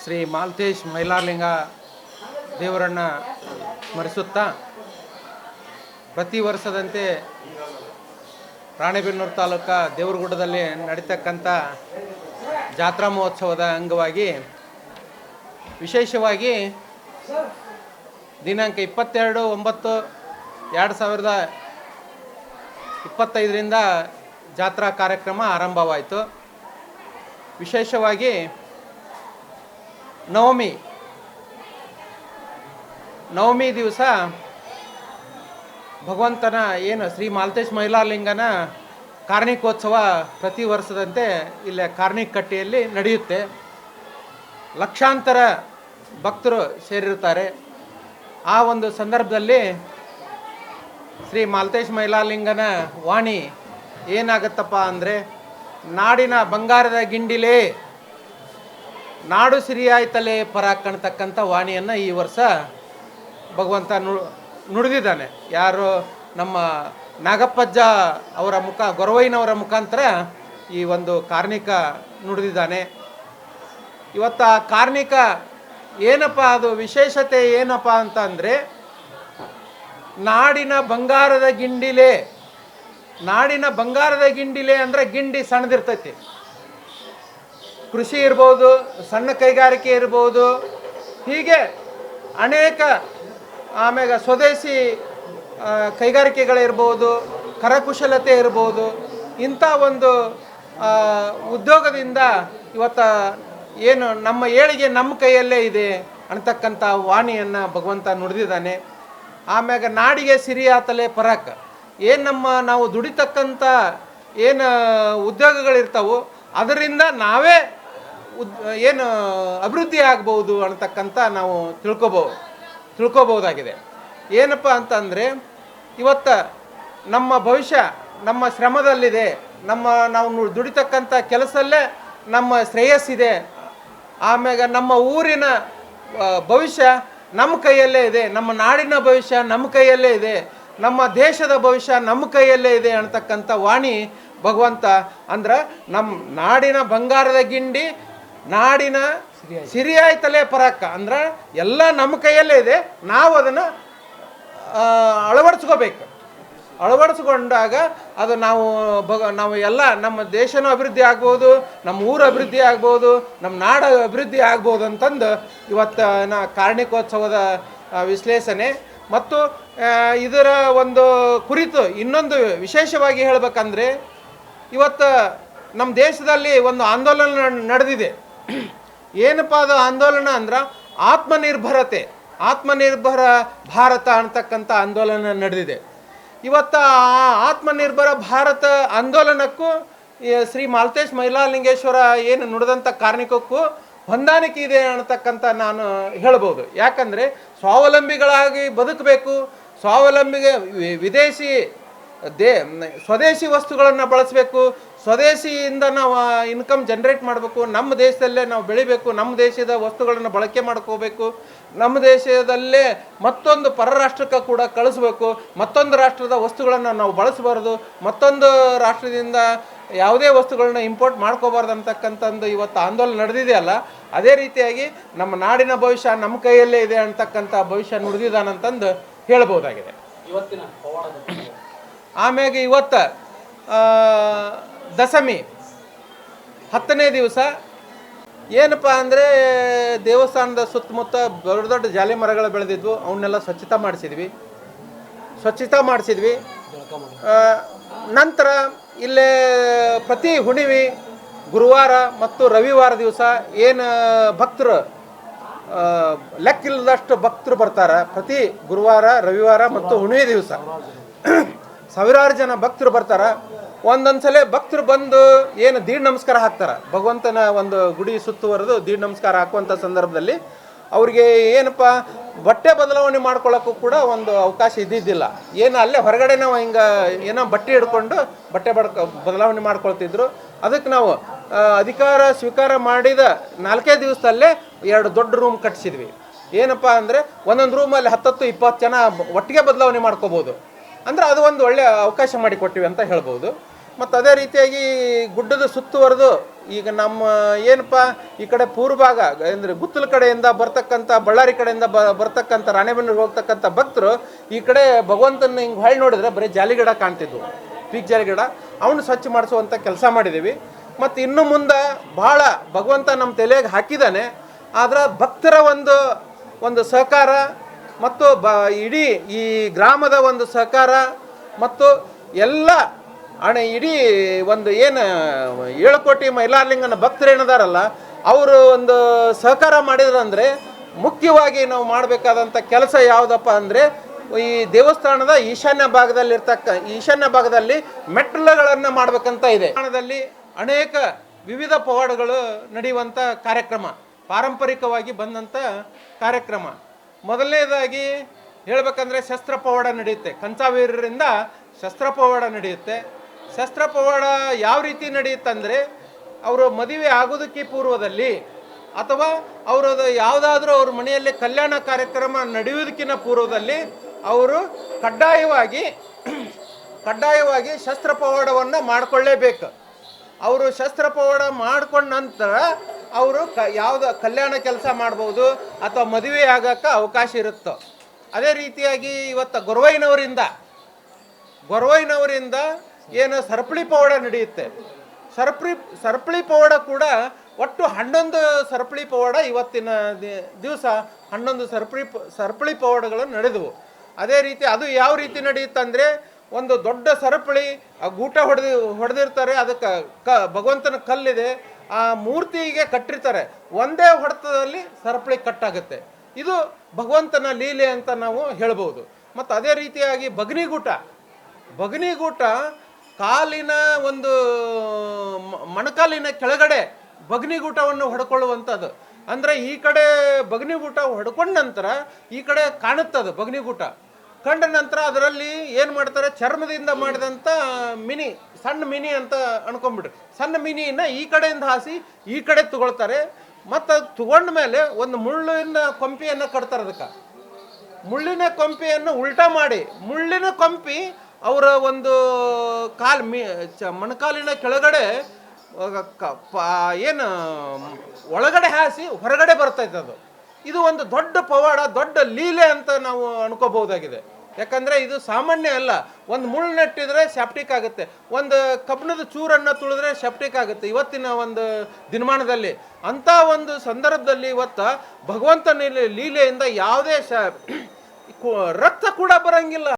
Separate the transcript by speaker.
Speaker 1: ಶ್ರೀ ಮಾಲ್ತೇಶ್ ಮೈಲಾರ್ಲಿಂಗ ದೇವರನ್ನು ಸ್ಮರಿಸುತ್ತಾ ಪ್ರತಿ ವರ್ಷದಂತೆ ರಾಣೆಬೆನ್ನೂರು ತಾಲೂಕ ದೇವರಗುಡ್ಡದಲ್ಲಿ ನಡೀತಕ್ಕಂಥ ಜಾತ್ರಾ ಮಹೋತ್ಸವದ ಅಂಗವಾಗಿ ವಿಶೇಷವಾಗಿ ದಿನಾಂಕ ಇಪ್ಪತ್ತೆರಡು, ಒಂಬತ್ತು, ಎರಡು ಸಾವಿರದ ಇಪ್ಪತ್ತೈದರಿಂದ ಜಾತ್ರಾ ಕಾರ್ಯಕ್ರಮ ಆರಂಭವಾಯಿತು. ವಿಶೇಷವಾಗಿ ನವಮಿ. ನವಮಿ ದಿವಸ ಭಗವಂತನ ಏನು ಶ್ರೀ ಮಾಲ್ತೇಶ್ ಮಹಿಳಾಲಿಂಗನ ಕಾರ್ಣಿಕೋತ್ಸವ ಪ್ರತಿ ವರ್ಷದಂತೆ ಇಲ್ಲೇ ಕಾರ್ಣಿಕ್ ಕಟ್ಟೆಯಲ್ಲಿ ನಡೆಯುತ್ತೆ. ಲಕ್ಷಾಂತರ ಭಕ್ತರು ಸೇರಿರುತ್ತಾರೆ. ಆ ಒಂದು ಸಂದರ್ಭದಲ್ಲಿ ಶ್ರೀ ಮಾಲ್ತೇಶ್ ಮೈಲಾಲಿಂಗನ ವಾಣಿ ಏನಾಗತ್ತಪ್ಪ ಅಂದರೆ, ನಾಡಿನ ಬಂಗಾರದ ಗಿಂಡಿಲೇ ನಾಡು ಸಿರಿಯಾಯ್ತಲೇ ಪರ ಕಾಣ್ತಕ್ಕಂಥ ವಾಣಿಯನ್ನು ಈ ವರ್ಷ ಭಗವಂತ ನು, ನುಡಿದಿದ್ದಾನೆ. ಯಾರು ನಮ್ಮ ನಾಗಪ್ಪಜ್ಜ ಅವರ ಮುಖ, ಗೊರವಯ್ಯನವರ ಮುಖಾಂತರ ಈ ಒಂದು ಕಾರ್ಣಿಕ ನುಡಿದಿದ್ದಾನೆ. ಇವತ್ತು ಆ ಕಾರ್ಣಿಕ ಏನಪ್ಪ, ಅದು ವಿಶೇಷತೆ ಏನಪ್ಪ ಅಂತ ನಾಡಿನ ಬಂಗಾರದ ಗಿಂಡಿಲೆ, ನಾಡಿನ ಬಂಗಾರದ ಗಿಂಡಿಲೆ ಅಂದರೆ ಗಿಂಡಿ ಸಣ್ಣದಿರ್ತೈತಿ. ಕೃಷಿ ಇರ್ಬೋದು, ಸಣ್ಣ ಕೈಗಾರಿಕೆ ಇರ್ಬೋದು, ಹೀಗೆ ಅನೇಕ, ಆಮ್ಯಾಗ ಸ್ವದೇಶಿ ಕೈಗಾರಿಕೆಗಳಿರ್ಬೋದು ಕರಕುಶಲತೆ ಇರ್ಬೋದು, ಇಂಥ ಒಂದು ಉದ್ಯೋಗದಿಂದ ಇವತ್ತ ಏನು ನಮ್ಮ ಏಳಿಗೆ ನಮ್ಮ ಕೈಯಲ್ಲೇ ಇದೆ ಅಂತಕ್ಕಂಥ ವಾಣಿಯನ್ನು ಭಗವಂತ ನುಡಿದಿದ್ದಾನೆ. ಆಮ್ಯಾಗ ನಾಡಿಗೆ ಸಿರಿಯಾತಲೆ ಪರಕ್. ಏನು ನಮ್ಮ ನಾವು ದುಡಿತಕ್ಕಂಥ ಏನು ಉದ್ಯೋಗಗಳಿರ್ತಾವೋ ಅದರಿಂದ ನಾವೇ ಉದ್, ಏನು ಅಭಿವೃದ್ಧಿ ಆಗ್ಬೋದು ಅನ್ನತಕ್ಕಂಥ ನಾವು ತಿಳ್ಕೊಬೋದು ತಿಳ್ಕೊಬೋದಾಗಿದೆ ಏನಪ್ಪ ಅಂತಂದರೆ, ಇವತ್ತ ನಮ್ಮ ಭವಿಷ್ಯ ನಮ್ಮ ಶ್ರಮದಲ್ಲಿದೆ. ನಮ್ಮ ನಾವು ದುಡಿತಕ್ಕಂಥ ಕೆಲಸಲ್ಲೇ ನಮ್ಮ ಶ್ರೇಯಸ್ಸಿದೆ. ಆಮ್ಯಾಗ ನಮ್ಮ ಊರಿನ ಭವಿಷ್ಯ ನಮ್ಮ ಕೈಯಲ್ಲೇ ಇದೆ. ನಮ್ಮ ನಾಡಿನ ಭವಿಷ್ಯ ನಮ್ಮ ಕೈಯಲ್ಲೇ ಇದೆ. ನಮ್ಮ ದೇಶದ ಭವಿಷ್ಯ ನಮ್ಮ ಕೈಯಲ್ಲೇ ಇದೆ ಅಂತಕ್ಕಂಥ ವಾಣಿ ಭಗವಂತ ಅಂದ್ರೆ ನಮ್ಮ ನಾಡಿನ ಬಂಗಾರದ ಗಿಂಡಿ ನಾಡಿನ ಸಿರಿಯಾಯ್ತಲೇ ಪರಾಕ ಅಂದ್ರೆ ಎಲ್ಲ ನಮ್ಮ ಕೈಯಲ್ಲೇ ಇದೆ. ನಾವು ಅದನ್ನು ಅಳವಡಿಸ್ಕೋಬೇಕು. ಅಳವಡಿಸ್ಕೊಂಡಾಗ ಅದು ನಾವು ಭಗ ನಾವು ಎಲ್ಲ ನಮ್ಮ ದೇಶನೂ ಅಭಿವೃದ್ಧಿ ಆಗ್ಬೋದು ನಮ್ಮ ಊರು ಅಭಿವೃದ್ಧಿ ಆಗ್ಬೋದು ನಮ್ಮ ನಾಡು ಅಭಿವೃದ್ಧಿ ಆಗ್ಬೋದು ಅಂತಂದು ಇವತ್ತಿನ ಕಾರ್ಣಿಕೋತ್ಸವದ ವಿಶ್ಲೇಷಣೆ. ಮತ್ತು ಇದರ ಒಂದು ಕುರಿತು ಇನ್ನೊಂದು ವಿಶೇಷವಾಗಿ ಹೇಳಬೇಕಂದ್ರೆ ಇವತ್ತು ನಮ್ಮ ದೇಶದಲ್ಲಿ ಒಂದು ಆಂದೋಲನ ನಡೆದಿದೆ. ಏನಪ್ಪ ಅದು ಆಂದೋಲನ ಅಂದ್ರೆ? ಆತ್ಮನಿರ್ಭರತೆ. ಆತ್ಮನಿರ್ಭರ ಭಾರತ ಅಂತಕ್ಕಂಥ ಆಂದೋಲನ ನಡೆದಿದೆ. ಇವತ್ತು ಆ ಆತ್ಮನಿರ್ಭರ ಭಾರತ ಆಂದೋಲನಕ್ಕೂ ಶ್ರೀ ಮಾಲ್ತೇಶ್ ಮೈಲಾಲಿಂಗೇಶ್ವರ ಏನು ನುಡಿದಂಥ ಕಾರ್ಣಿಕಕ್ಕೂ ಹೊಂದಾಣಿಕೆ ಇದೆ ಅನ್ನತಕ್ಕಂಥ ನಾನು ಹೇಳ್ಬೋದು. ಯಾಕಂದರೆ ಸ್ವಾವಲಂಬಿಗಳಾಗಿ ಬದುಕಬೇಕು. ಸ್ವಾವಲಂಬಿಗೆ ವಿದೇಶಿ ದೇ ಸ್ವದೇಶಿ ವಸ್ತುಗಳನ್ನು ಬಳಸಬೇಕು. ಸ್ವದೇಶಿಯಿಂದ ನಾವು ಇನ್ಕಮ್ ಜನ್ರೇಟ್ ಮಾಡಬೇಕು ನಮ್ಮ ದೇಶದಲ್ಲೇ ನಾವು ಬೆಳಿಬೇಕು ನಮ್ಮ ದೇಶದ ವಸ್ತುಗಳನ್ನು ಬಳಕೆ ಮಾಡ್ಕೋಬೇಕು ನಮ್ಮ ದೇಶದಲ್ಲೇ ಮತ್ತೊಂದು ಪರರಾಷ್ಟ್ರಕ್ಕೆ ಕೂಡ ಕಳಿಸ್ಬೇಕು ಮತ್ತೊಂದು ರಾಷ್ಟ್ರದ ವಸ್ತುಗಳನ್ನು ನಾವು ಬಳಸಬಾರ್ದು ಮತ್ತೊಂದು ರಾಷ್ಟ್ರದಿಂದ ಯಾವುದೇ ವಸ್ತುಗಳನ್ನ ಇಂಪೋರ್ಟ್ ಮಾಡ್ಕೋಬಾರ್ದು ಅಂತಕ್ಕಂಥದ್ದು ಇವತ್ತು ಆಂದೋಲನ ನಡೆದಿದೆಯಲ್ಲ ಅದೇ ರೀತಿಯಾಗಿ ನಮ್ಮ ನಾಡಿನ ಭವಿಷ್ಯ ನಮ್ಮ ಕೈಯಲ್ಲೇ ಇದೆ ಅಂತಕ್ಕಂಥ ಭವಿಷ್ಯ ನುಡಿದಿದ್ದಾನಂತಂದು ಹೇಳ್ಬೋದಾಗಿದೆ ಆಮ್ಯಾಗೆ ಇವತ್ತು ದಶಮಿ. ಹತ್ತನೇ ದಿವಸ. ಏನಪ್ಪ ಅಂದರೆ, ದೇವಸ್ಥಾನದ ಸುತ್ತಮುತ್ತ ದೊಡ್ಡ ದೊಡ್ಡ ಜಾಲಿ ಮರಗಳು ಬೆಳೆದಿದ್ವು. ಅವನ್ನೆಲ್ಲ ಸ್ವಚ್ಛತಾ ಮಾಡಿಸಿದ್ವಿ. ಸ್ವಚ್ಛತಾ ಮಾಡಿಸಿದ್ವಿ. ನಂತರ ಇಲ್ಲೇ ಪ್ರತಿ ಹುಣಿವಿ ಗುರುವಾರ ಮತ್ತು ರವಿವಾರ ದಿವಸ ಏನು ಭಕ್ತರು ಲೆಕ್ಕಿಲ್ಲದಷ್ಟು ಭಕ್ತರು ಬರ್ತಾರೆ. ಪ್ರತಿ ಗುರುವಾರ, ರವಿವಾರ ಮತ್ತು ಹುಣಿವೆ ದಿವಸ. ಸಾವಿರಾರು ಜನ ಭಕ್ತರು ಬರ್ತಾರೆ. ಒಂದೊಂದ್ಸಲ ಭಕ್ತರು ಬಂದು ಏನು ದೀಡ್ ನಮಸ್ಕಾರ ಹಾಕ್ತಾರೆ. ಭಗವಂತನ ಒಂದು ಗುಡಿ ಸುತ್ತುವರೆದು ದೀಡ್ ನಮಸ್ಕಾರ ಹಾಕುವಂಥ ಸಂದರ್ಭದಲ್ಲಿ ಅವ್ರಿಗೆ ಏನಪ್ಪ, ಬಟ್ಟೆ ಬದಲಾವಣೆ ಮಾಡ್ಕೊಳ್ಳೋಕ್ಕೂ ಕೂಡ ಒಂದು ಅವಕಾಶ ಇದ್ದಿದ್ದಿಲ್ಲ. ಏನು ಅಲ್ಲೇ ಹೊರಗಡೆ ನಾವು ಹಿಂಗೆ ಏನೋ ಬಟ್ಟೆ ಹಿಡ್ಕೊಂಡು ಬಟ್ಟೆ ಬಡ್ಕ ಬದಲಾವಣೆ ಮಾಡ್ಕೊಳ್ತಿದ್ರು. ಅದಕ್ಕೆ ನಾವು ಅಧಿಕಾರ ಸ್ವೀಕಾರ ಮಾಡಿದ ನಾಲ್ಕೇ ದಿವಸದಲ್ಲೇ ಎರಡು ದೊಡ್ಡ ರೂಮ್ ಕಟ್ಸಿದ್ವಿ. ಏನಪ್ಪ ಅಂದರೆ ಒಂದೊಂದು ರೂಮಲ್ಲಿ ಹತ್ತತ್ತು ಇಪ್ಪತ್ತು ಜನ ಒಟ್ಟಿಗೆ ಬದಲಾವಣೆ ಮಾಡ್ಕೋಬೋದು. ಅಂದ್ರೆ ಅದು ಒಂದು ಒಳ್ಳೆಯ ಅವಕಾಶ ಮಾಡಿಕೊಟ್ಟಿವಿ ಅಂತ ಹೇಳ್ಬೋದು. ಮತ್ತು ಅದೇ ರೀತಿಯಾಗಿ ಗುಡ್ಡದ ಸುತ್ತುವರೆದು ಈಗ ನಮ್ಮ ಏನಪ್ಪ, ಈ ಕಡೆ ಪೂರ್ವ ಭಾಗ ಅಂದರೆ ಗುತ್ತಲ ಕಡೆಯಿಂದ ಬರ್ತಕ್ಕಂಥ, ಬಳ್ಳಾರಿ ಕಡೆಯಿಂದ ಬ, ಬರ್ತಕ್ಕಂಥ, ರಾಣೆಬೆನ್ನೂರಿಗೆ ಹೋಗ್ತಕ್ಕಂಥ ಭಕ್ತರು ಈ ಕಡೆ ಭಗವಂತನ ಹಿಂಗೆ ಹೊಳ್ಳಿ ನೋಡಿದ್ರೆ ಬರೀ ಜಾಲಿಗಿಡ ಕಾಣ್ತಿದ್ವು. ಪೀಕ್ ಜಾಲಿಗಿಡ. ಅವನು ಸ್ವಚ್ಛ ಮಾಡಿಸುವಂಥ ಕೆಲಸ ಮಾಡಿದ್ದೀವಿ ಮತ್ತು ಇನ್ನು ಮುಂದೆ ಭಾಳ ಭಗವಂತ ನಮ್ಮ ತಲೆಗೆ ಹಾಕಿದ್ದಾನೆ ಆದರೆ ಭಕ್ತರ ಒಂದು ಒಂದು ಸಹಕಾರ ಮತ್ತು ಬ, ಇಡೀ ಈ ಗ್ರಾಮದ ಒಂದು ಸಹಕಾರ ಮತ್ತು ಎಲ್ಲ ಅಣ್ಣ ಇಡೀ ಒಂದು ಏನು ಏಳು ಕೋಟಿ ಮೈಲಾರಲಿಂಗನ ಭಕ್ತರೇನಿದಾರಲ್ಲ ಅವರು ಒಂದು ಸಹಕಾರ ಮಾಡಿದ್ರಂದ್ರೆ ಮುಖ್ಯವಾಗಿ ನಾವು ಮಾಡಬೇಕಾದಂಥ ಕೆಲಸ ಯಾವುದಪ್ಪ ಅಂದರೆ ಈ ದೇವಸ್ಥಾನದ ಈಶಾನ್ಯ ಭಾಗದಲ್ಲಿರ್ತಕ್ಕ, ಈಶಾನ್ಯ ಭಾಗದಲ್ಲಿ ಮೆಟ್ಟಲುಗಳನ್ನು ಮಾಡಬೇಕಂತ ಇದೆ. ದೇವಸ್ಥಾನದಲ್ಲಿ ಅನೇಕ ವಿವಿಧ ಪವಾಡಗಳು ನಡೆಯುವಂಥ ಕಾರ್ಯಕ್ರಮ, ಪಾರಂಪರಿಕವಾಗಿ ಬಂದಂಥ ಕಾರ್ಯಕ್ರಮ. ಮೊದಲನೇದಾಗಿ ಹೇಳ್ಬೇಕಂದ್ರೆ ಶಸ್ತ್ರ ಪವಾಡ ನಡೆಯುತ್ತೆ. ಕಂಚಾವೀರರಿಂದ ಶಸ್ತ್ರ ಪವಾಡ ನಡೆಯುತ್ತೆ. ಶಸ್ತ್ರ ಪವಾಡ ಯಾವ ರೀತಿ ನಡೆಯುತ್ತಂದರೆ ಅವರು ಮದುವೆ ಆಗೋದಕ್ಕೆ ಪೂರ್ವದಲ್ಲಿ ಅಥವಾ ಅವರದು ಯಾವುದಾದ್ರೂ ಅವ್ರ ಮನೆಯಲ್ಲಿ ಕಲ್ಯಾಣ ಕಾರ್ಯಕ್ರಮ ನಡೆಯುವುದಕ್ಕಿಂತ ಪೂರ್ವದಲ್ಲಿ ಅವರು ಕಡ್ಡಾಯವಾಗಿ ಕಡ್ಡಾಯವಾಗಿ ಶಸ್ತ್ರ ಪವಾಡವನ್ನು ಮಾಡಿಕೊಳ್ಳೇಬೇಕು. ಅವರು ಶಸ್ತ್ರ ಪವಾಡ ಮಾಡ್ಕೊಂಡ ನಂತರ ಅವರು ಕ ಯಾವುದೋ ಕಲ್ಯಾಣ ಕೆಲಸ ಮಾಡ್ಬೋದು ಅಥವಾ ಮದುವೆ ಆಗೋಕ್ಕೆ ಅವಕಾಶ ಇರುತ್ತೋ. ಅದೇ ರೀತಿಯಾಗಿ ಇವತ್ತು ಗೊರವೈನವರಿಂದ ಗೊರವೈನವರಿಂದ ಏನು ಸರಪಳಿ ಪವಾಡ ನಡೆಯುತ್ತೆ. ಸರಪಳಿ ಸರಪಳಿ ಪವಾಡ ಕೂಡ ಒಟ್ಟು ಹನ್ನೊಂದು ಸರಪಳಿ ಪವಾಡ ಇವತ್ತಿನ ದಿವಸ ಹನ್ನೊಂದು ಸರಪಳಿ, ಸರ್ಪಳಿ ಪವಾಡಗಳು ನಡೆದವು. ಅದೇ ರೀತಿ ಅದು ಯಾವ ರೀತಿ ನಡೆಯುತ್ತಂದರೆ ಒಂದು ದೊಡ್ಡ ಸರಪಳಿ, ಆ ಗೂಟ ಹೊಡೆದು, ಹೊಡೆದಿರ್ತಾರೆ, ಅದಕ್ಕೆ ಕ ಭಗವಂತನ ಕಲ್ಲಿದೆ ಆ ಮೂರ್ತಿಗೆ ಕಟ್ಟಿರ್ತಾರೆ. ಒಂದೇ ಹೊಡೆತದಲ್ಲಿ ಸರಪಳಿ ಕಟ್ಟಾಗುತ್ತೆ. ಇದು ಭಗವಂತನ ಲೀಲೆ ಅಂತ ನಾವು ಹೇಳ್ಬೋದು. ಮತ್ತು ಅದೇ ರೀತಿಯಾಗಿ ಬಗ್ನಿಗೂಟ ಬಗ್ನಿಗೂಟ ಕಾಲಿನ ಒಂದು ಮಣಕಾಲಿನ ಕೆಳಗಡೆ ಬಗ್ನಿಗೂಟವನ್ನು ಹೊಡ್ಕೊಳ್ಳುವಂಥದ್ದು. ಅಂದರೆ ಈ ಕಡೆ ಬಗ್ನಿಗೂಟ ಹೊಡ್ಕೊಂಡ ನಂತರ ಈ ಕಡೆ ಕಾಣುತ್ತದು ಬಗ್ನಿಗೂಟ ಕಂಡ ನಂತರ ಅದರಲ್ಲಿ ಏನು ಮಾಡ್ತಾರೆ? ಚರ್ಮದಿಂದ ಮಾಡಿದಂಥ ಮಿನಿ, ಸಣ್ಣ ಮಿನಿ ಅಂತ ಅನ್ಕೊಂಡ್ಬಿಡ್ರಿ ಸಣ್ಣ ಮಿನಿನ ಈ ಕಡೆಯಿಂದ ಹಾಸಿ ಈ ಕಡೆ ತಗೊಳ್ತಾರೆ. ಮತ್ತು ಅದು ತಗೊಂಡ ಮೇಲೆ ಒಂದು ಮುಳ್ಳಿನ ಕೊಂಪಿಯನ್ನು ಕಟ್ತಾರೆ ಅದಕ್ಕೆ. ಮುಳ್ಳಿನ ಕೊಂಪಿಯನ್ನು ಉಲ್ಟಾ ಮಾಡಿ, ಮುಳ್ಳಿನ ಕೊಂಪಿ ಅವರ ಒಂದು ಕಾಲ್, ಮಿ, ಚ, ಮೊಣಕಾಲಿನ ಕೆಳಗಡೆ ಏನು, ಒಳಗಡೆ ಹಾಸಿ ಹೊರಗಡೆ ಬರ್ತೈತೆ ಅದು ಇದು ಒಂದು ದೊಡ್ಡ ಪವಾಡ, ದೊಡ್ಡ ಲೀಲೆ ಅಂತ ನಾವು ಅನ್ಕೋಬಹುದಾಗಿದೆ. ಯಾಕಂದ್ರೆ ಇದು ಸಾಮಾನ್ಯ ಅಲ್ಲ. ಒಂದು ಮುಳ್ಳು ನೆಟ್ಟಿದ್ರೆ ಸೆಪ್ಟಿಕ್ ಆಗುತ್ತೆ. ಒಂದು ಕಬ್ಬಿಣದ ಚೂರನ್ನು ತುಳಿದ್ರೆ ಸೆಪ್ಟಿಕ್ ಆಗುತ್ತೆ ಇವತ್ತಿನ ಒಂದು ದಿನಮಾನದಲ್ಲಿ. ಅಂಥ ಒಂದು ಸಂದರ್ಭದಲ್ಲಿ ಇವತ್ತು ಭಗವಂತನ ಲೀಲೆಯಿಂದ ಯಾವುದೇ ಶ ರಕ್ತ ಕೂಡ ಬರಂಗಿಲ್ಲ.